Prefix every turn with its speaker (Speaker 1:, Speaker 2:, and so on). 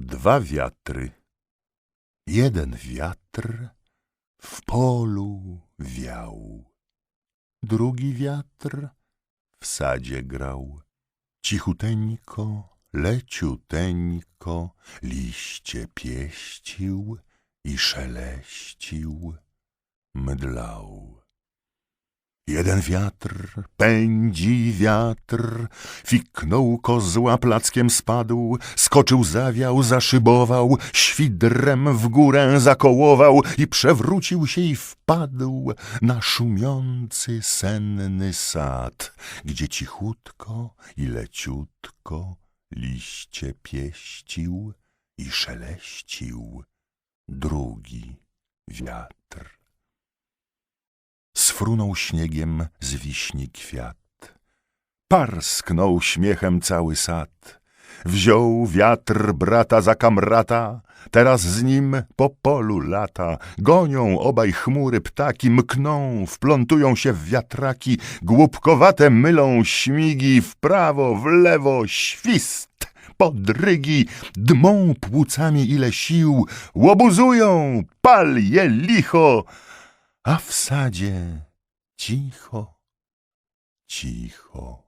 Speaker 1: Dwa wiatry. Jeden wiatr w polu wiał. Drugi wiatr w sadzie grał. Cichuteńko, leciuteńko, liście pieścił i szeleścił, mdlał. Jeden wiatr pędzi wiatr, fiknął kozła, plackiem spadł, skoczył, zawiał, zaszybował, świdrem w górę zakołował i przewrócił się i wpadł na szumiący, senny sad, gdzie cichutko i leciutko liście pieścił i szeleścił drugi wiatr sfrunął śniegiem z wiśni kwiat. Parsknął śmiechem cały sad. Wziął wiatr brata za kamrata, teraz z nim po polu lata. Gonią obaj chmury ptaki, mkną, wplątują się w wiatraki, głupkowate mylą śmigi, w prawo, w lewo, świst, podrygi, dmą płucami ile sił, łobuzują, pal je licho, a w sadzie cicho, cicho.